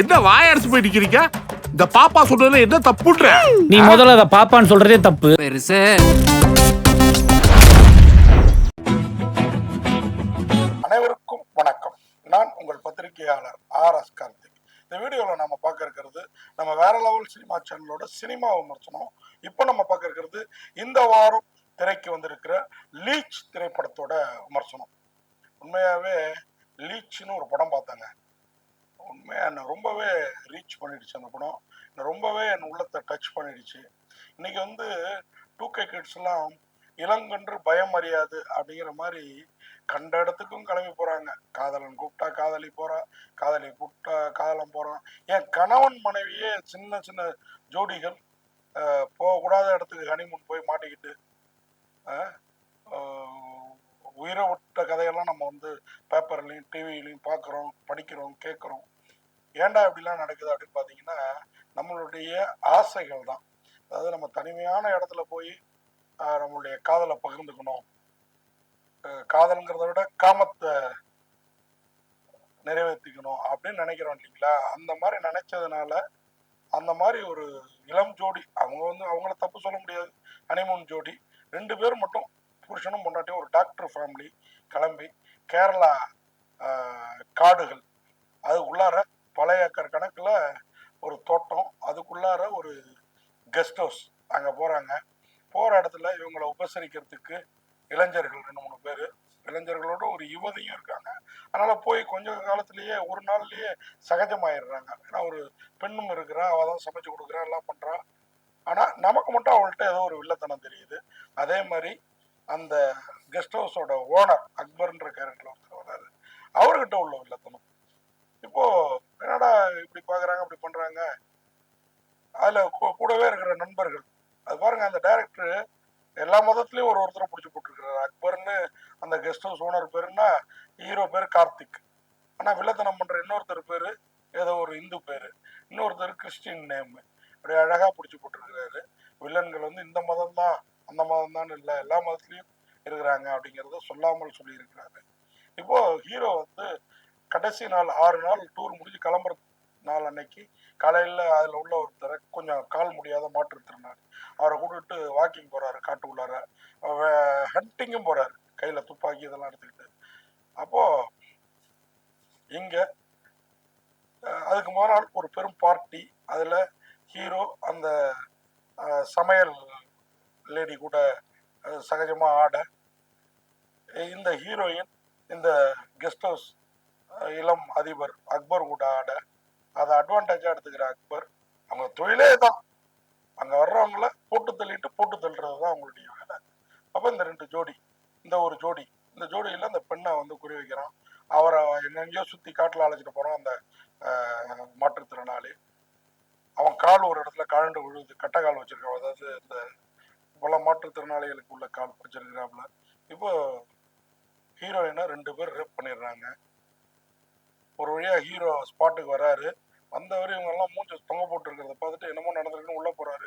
என்ன வாய அடிச்சு போய் நிக்கிறீங்க? இந்த பாப்பா சொன்னதுல என்ன தப்புன்ற? நீ முதல்ல அதை பாப்பான்னு சொல்றதே தப்பு. பெருசு. அனைவருக்கும் வணக்கம். நான் உங்கள் பத்திரிகையாளர் ஆர் எஸ் கார்த்திக். இந்த வீடியோவில் நம்ம பார்க்க இருக்கிறது நம்ம வேற லெவல் சினிமா சேனலோட சினிமா விமர்சனம். இப்போ நம்ம பார்க்க இருக்கிறது இந்த வாரம் திரைக்கு வந்திருக்கிற லீச் திரைப்படத்தோட விமர்சனம். உண்மையாகவே லீச்னு ஒரு படம் பார்த்தாங்க. உண்மையாக என்னை ரொம்பவே ரீச் பண்ணிடுச்சு அந்த படம். என்னை ரொம்பவே என் உள்ளத்தை டச் பண்ணிடுச்சு. இன்னைக்கு வந்து டூ கே கிட்ஸ்லாம் இளங்கன்று பயம் அறியாது அப்படிங்கிற மாதிரி கண்ட இடத்துக்கும் கிளம்பி போகிறாங்க காதலன் கூப்பிட்டா காதலி போகிறா காதலி கூப்பிட்டா காதலன் போகிறான் என் கணவன் மனைவியே சின்ன சின்ன ஜோடிகள் போகக்கூடாத இடத்துக்கு ஹனிமூன் போய் மாட்டிக்கிட்டு உயிரை விட்ட கதையெல்லாம் நம்ம வந்து பேப்பர்லையும் டிவிலையும் பார்க்குறோம் படிக்கிறோம் கேட்குறோம். ஏன்டா இப்படிலாம் நடக்குது அப்படின்னு பார்த்தீங்கன்னா நம்மளுடைய ஆசைகள் தான். அதாவது நம்ம தனிமையான இடத்துல போய் நம்மளுடைய காதலை பகிர்ந்துக்கணும். காதலுங்கிறத காதல்ங்கிறத விட காமத்தை நிறைவேற்றிக்கணும் அப்படின்னு நினைக்கிறோம் இல்லைங்களா? அந்த மாதிரி நினைச்சதுனால அந்த மாதிரி ஒரு இளம் ஜோடி அவங்க வந்து அவங்கள தப்பு சொல்ல முடியாது. ஹனிமூன் ஜோடி. ரெண்டு பேர் மட்டும் புருஷனும் பொண்டாட்டியும் ஒரு டாக்டர் ஃபேமிலி கிளம்பி கேரளா காடுகள். அது உள்ளார பழைய ஏக்கர் கணக்கில் ஒரு தோட்டம் அதுக்குள்ளார ஒரு கெஸ்ட் ஹவுஸ் அங்கே போகிறாங்க போகிற இடத்துல இவங்களை உபசரிக்கிறதுக்கு இளைஞர்கள் ரெண்டு மூணு பேர். இளைஞர்களோட ஒரு யுவதியும் இருக்காங்க. அதனால் போய் கொஞ்ச காலத்திலேயே ஒரு நாள்லேயே சகஜமாயிடுறாங்க. ஏன்னா ஒரு பெண்ணும் இருக்கிறா அவள் தான் சமைச்சு கொடுக்குறா எல்லாம் பண்ணுறா ஆனால் நமக்கு மட்டும் அவள்கிட்ட ஏதோ ஒரு வில்லத்தனம் தெரியுது. அதே மாதிரி அந்த கெஸ்ட் ஹவுஸோட ஓனர் அக்பர்ன்ற கேரக்டர் ஒருத்தர் வராரு அவர்கிட்ட உள்ள வில்லத்தனம். இப்போது என்னடா இப்படி பாக்குறாங்க அப்படி பண்றாங்க? அதுல கூ- கூடவே இருக்கிற நண்பர்கள். அது பாருங்க அந்த டைரக்டர் எல்லா மதத்துலயும் ஒரு ஒருத்தரை பிடிச்சி போட்டுருக்காரு அக்பர்னு அந்த கெஸ்ட் ஹவுஸ் ஓனர் பேருன்னா ஹீரோ பேர் கார்த்திக். ஆனா வில்லத்தனம் பண்ற இன்னொருத்தர் பேரு ஏதோ ஒரு இந்து பேரு. இன்னொருத்தர் கிறிஸ்டின் நேம் அப்படி அழகா பிடிச்சி போட்டிருக்கிறாரு. வில்லன்கள் வந்து இந்த மதம் தான் அந்த மதம் தான் இல்லை எல்லா மதத்துலயும் இருக்கிறாங்க அப்படிங்கிறத சொல்லாமல் சொல்லியிருக்கிறாரு. இப்போ ஹீரோ வந்து கடைசி நாள் ஆறு நாள் டூர் முடிஞ்சு கிளம்புற நாள் அன்னைக்கு காலையில அதுல உள்ள ஒருத்தரை கொஞ்சம் கால் முடியாத மாற்றுத்திறனாளி அவரை கூட்டிட்டு வாக்கிங் போறாரு காட்டுக்குள்ளார. ஹண்டிங்கும் போறாரு. கையில துப்பாக்கி இதெல்லாம் எடுத்துக்கிட்டு. அப்போ இங்க அதுக்கு முதல் ஒரு பெரும் பார்ட்டி அதுல ஹீரோ அந்த சமையல் லேடி கூட சகஜமாக சகஜமா ஆட இந்த ஹீரோயின் இந்த கெஸ்ட் ஹவுஸ் இளம் அதிபர் அக்பர் கூட ஆட அதை அட்வான்டேஜா எடுத்துக்கிற அக்பர் அவங்க தொழிலே தான் அங்க வர்றவங்கள போட்டு தள்ளிட்டு போட்டு தள்ளுறது தான் அவங்களுடைய வேலை. அப்ப இந்த ரெண்டு ஜோடி இந்த ஒரு ஜோடி இந்த ஜோடியில அந்த பெண்ணை வந்து குறி வைக்கிறான். அவரை எங்கெங்கேயோ சுத்தி காட்டுல அழைச்சிட்டு போறான் அந்த மாற்றுத்திறனாளி. அவன் கால் ஒரு இடத்துல கழண்டு விழுது கட்டை கால் வச்சிருக்கான். அதாவது இந்த பல மாற்றுத்திறனாளிகளுக்கு உள்ள கால் வச்சிருக்கிறாப்புல இப்போ ஹீரோயினை ரெண்டு பேர் ரேப் பண்ணிடுறாங்க. ஒரு வழியாக ஹீரோ ஸ்பாட்டுக்கு வராரு. வந்தவர் இவங்க எல்லாம் மூஞ்சி தொங்க போட்டுருக்கிறத பார்த்துட்டு என்னமோ நடந்திருக்குன்னு உள்ள போறாரு.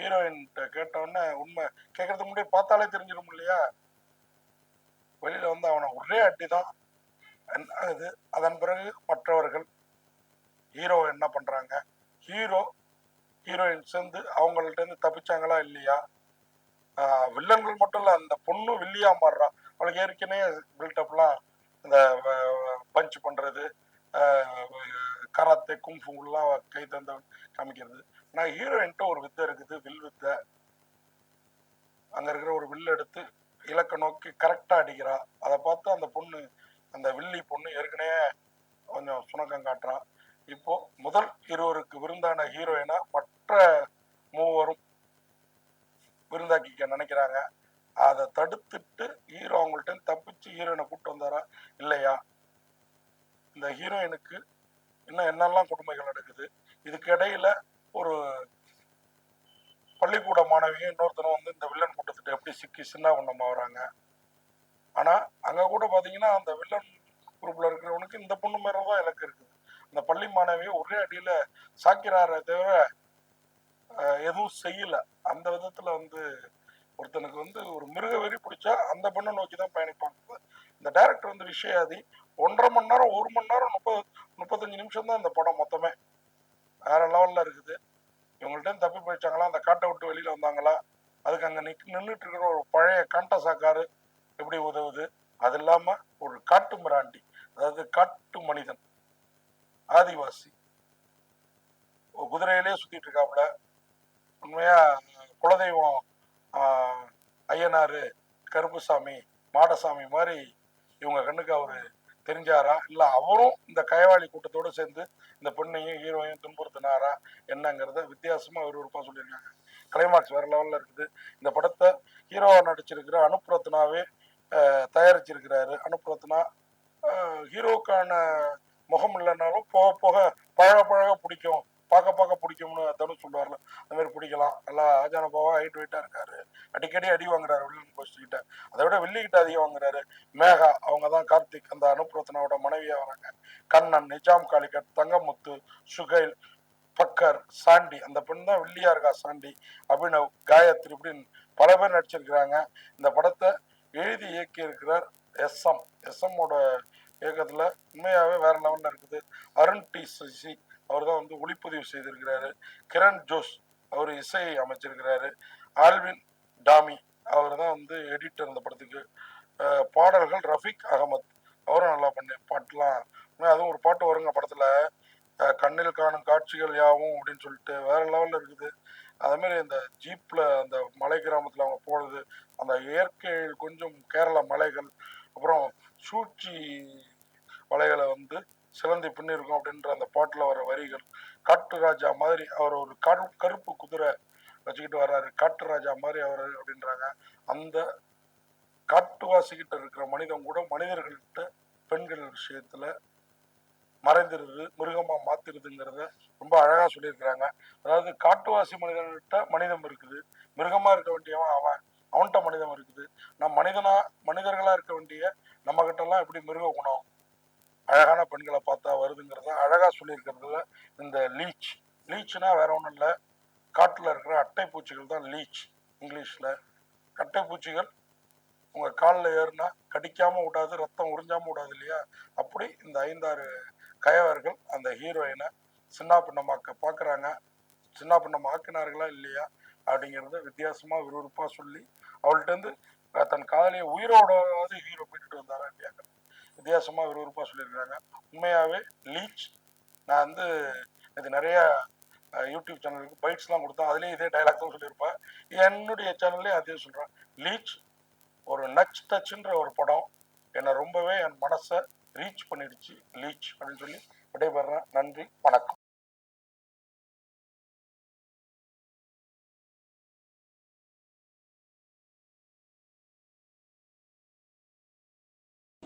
ஹீரோயின்கிட்ட கேட்ட உண்மை கேட்கறதுக்கு முன்னாடி பார்த்தாலே தெரிஞ்சிடும் இல்லையா? வெளியில வந்து அவனை ஒரே அடி தான் இது அதன் பிறகு மற்றவர்கள் ஹீரோ என்ன பண்றாங்க? ஹீரோ ஹீரோயின் சேர்ந்து அவங்கள்ட்ட இருந்து தப்பிச்சாங்களா இல்லையா? வில்லன்கள் மட்டும் இல்ல அந்த பொண்ணும் வில்லியா மாறுறா. அவளுக்கு ஏற்கனவே பில்டப்லாம் இந்த பஞ்ச் பண்றது. கராத்தே கும்ஃபுங்கெல்லாம் கை தந்த காமிக்கிறது. ஆனால் ஹீரோயின்ட்ட ஒரு வித்தை இருக்குது வில் வித்தை. அங்கே இருக்கிற ஒரு வில் எடுத்து இலக்கை நோக்கி கரெக்டாக அடிக்கிறா. அதை பார்த்து அந்த பொண்ணு அந்த வில்லி பொண்ணு ஏற்கனவே கொஞ்சம் சுணக்கம் காட்டுறா. இப்போ முதல் இருவருக்கு விருந்தான ஹீரோயினா மற்ற மூவரும் விருந்தாக்கிக்க நினைக்கிறாங்க. அதை தடுத்துட்டு ஹீரோ அவங்கள்ட்ட தப்பிச்சு ஹீரோயினை கூப்பிட்டு வந்தாரா இல்லையா இந்த ஹீரோயினுக்கு இன்னும் என்னெல்லாம் கொடுமைகள் நடக்குது? இதுக்கு இடையில ஒரு பள்ளிக்கூட மாணவியும் இன்னொருத்தனும் வந்து இந்த வில்லன் கூட்டத்திட்ட எப்படி சிக்கி சின்ன பண்ணமா வராங்க ஆனா அங்க கூட பாத்தீங்கன்னா அந்த வில்லன் குரூப்ல இருக்கிறவனுக்கு இந்த பொண்ணு மேல தான் இலக்கு இருக்குது. அந்த பள்ளி மாணவியை ஒரே அடியில சாக்கிறாரே தவிர எதுவும் செய்யல. அந்த விதத்துல வந்து ஒருத்தனுக்கு வந்து ஒரு மிருக வெறி பிடிச்சா அந்த பொண்ணை நோக்கி தான் பயணிப்பாங்க. இந்த டைரக்டர் வந்து விஷயாதி ஒன்றரை மணி நேரம் ஒரு மணி நேரம் முப்பது முப்பத்தஞ்சு நிமிஷம் தான் இந்த படம் மொத்தமே. வேற லெவல்ல இருக்குது. இவங்கள்ட்ட தப்பி போயிடுச்சாங்களா? அந்த காட்டை விட்டு வெளியில வந்தாங்களா? அதுக்கு அங்கே நிக் நின்றுட்டு இருக்கிற ஒரு பழைய காண்டசாக்காரு எப்படி உதவுது? அது இல்லாம ஒரு காட்டு மிராண்டி அதாவது காட்டு மனிதன் ஆதிவாசி. குதிரையிலே சுத்திட்டு இருக்காப்புல. உண்மையா குலதெய்வம் ஆஹ், ஐயனாரு கருப்புசாமி மாடசாமி மாதிரி இவங்க கண்ணுக்கு அவரு தெரிஞ்சாரா? இல்ல அவரும் இந்த கயவாளி கூட்டத்தோட சேர்ந்து இந்த பெண்ணையும் ஹீரோயும் துன்புறுத்தினாரா? என்னங்கிறத வித்தியாசமா விறுவிறுப்பா சொல்லியிருக்காங்க. கிளைமாக்ஸ் வேற லெவல்ல இருக்குது. இந்த படத்தை ஹீரோவா நடிச்சிருக்கிற அனுப்ரத்னாவே தயாரிச்சிருக்கிறாரு. அனுப்ரத்னா ஹீரோக்கான முகம் இல்லைனாலும் போக போக பழக பழக பிடிக்கும். பார்க்க பார்க்க பிடிக்கும்னு தனுஷ் சொல்லுவார்ல அந்த மாதிரி பிடிக்கலாம். நல்லா ஆஜானபாவா ஹைட் வெயிட்டா இருக்காரு. அடிக்கடி அடி வாங்குறாரு வில்லன் போஸ்ட் கிட்ட. அதை விட வில்லி கிட்ட அதிகம் வாங்குறாரு. மேகா அவங்க தான் கார்த்திக் அந்த அனுப்ரத்னாவோட மனைவியா வராங்க. கண்ணன் நிஜாம் காளிகட் தங்கமுத்து சுகைல் பக்கர் சாண்டி அந்த பெண் தான் வில்லியா இருக்கா சாண்டி அபினவ் காயத்ரி இப்படின்னு பல பேர் நடிச்சிருக்கிறாங்க. இந்த படத்தை எழுதி இயக்கி இருக்கிறார் எஸ்எம் எஸ்எம்மோட இயக்கத்துல உண்மையாவே வேற லெவல்ல இருக்குது. அருண் டி. சசி அவர் தான் வந்து ஒளிப்பதிவு செய்திருக்கிறாரு. கிரண் ஜோஸ் அவர் இசையை அமைச்சிருக்கிறாரு. ஆல்வின் டாமி அவர் தான் வந்து எடிட்டர் இந்த படத்துக்கு. பாடல்கள் ரஃபீக் அகமத் அவரும் நல்லா பண்ணி பாட்டுலாம் அதுவும் ஒரு பாட்டு வருங்க படத்துல. கண்ணில் காணும் காட்சிகள் யாவும் அப்படின்னு சொல்லிட்டு வேற லெவல்ல இருக்குது. அதே மாதிரி இந்த ஜீப்ல அந்த மலை கிராமத்துல அவங்க போறது அந்த இயற்கை கொஞ்சம் கேரள மலைகள் அப்புறம் சூழ்ச்சி மலைகளை வந்து சிலந்தி பின்னிருக்கும் அப்படின்ற அந்த பாட்டில் வர வரிகள் காட்டு ராஜா மாதிரி அவர் ஒரு கரு கருப்பு குதிரை வச்சுக்கிட்டு வர்றாரு. காட்டு ராஜா மாதிரி அவர் அப்படின்றாங்க. அந்த காட்டுவாசிக்கிட்ட இருக்கிற மனிதன் கூட மனிதர்கள்கிட்ட பெண்கள் விஷயத்துல மறைந்துருது மிருகமா மாத்திருதுங்கிறத ரொம்ப அழகா சொல்லியிருக்கிறாங்க. அதாவது காட்டுவாசி மனிதன்கிட்ட மனிதம் இருக்குது மிருகமா இருக்க வேண்டியவன் அவன் அவன்கிட்ட மனிதம் இருக்குது. நம்ம மனிதனா மனிதர்களா இருக்க வேண்டிய நம்ம கிட்ட எல்லாம் எப்படி மிருக குணம்? அழகான பெண்களை பார்த்தா வருதுங்கிறத அழகாக சொல்லியிருக்கிறதுல இந்த லீச். லீச்னா வேற ஒன்றும் இல்லை. காட்டில் இருக்கிற அட்டை பூச்சிகள் தான் லீச் இங்கிலீஷில். அட்டை பூச்சிகள் உங்கள் காலில் ஏறுனா கடிக்காமல் விடாது ரத்தம் உறிஞ்சாமல் விடாது இல்லையா? அப்படி இந்த ஐந்தாறு கயவர்கள் அந்த ஹீரோயினை சின்ன பின்னமாக்க பார்க்குறாங்க சின்ன பின்னமாக்கினார்களா இல்லையா? அப்படிங்கிறத வித்தியாசமாக விறுவிறுப்பாக சொல்லி அவள்கிட்ட இருந்து தன் காதலியை உயிரோடாவது ஹீரோ போயிட்டு வந்தாரா இல்லையா? வித்தியாசமாக விறுவிறுப்பாக சொல்லியிருக்கிறாங்க. உண்மையாகவே லீச் நான் வந்து இது நிறைய யூடியூப் சேனலுக்கு பைட்ஸ்லாம் கொடுத்தேன் அதுலேயும் இதே டைலாக் தான் சொல்லியிருப்பேன் என்னுடைய சேனல்லையும் அதே சொல்கிறேன் லீச் ஒரு நச் டச்சுன்ற ஒரு படம் என்னை ரொம்பவே என் மனசை ரீச் பண்ணிடுச்சு. லீச் அப்படின்னு சொல்லி விடைபெறேன். நன்றி. வணக்கம்.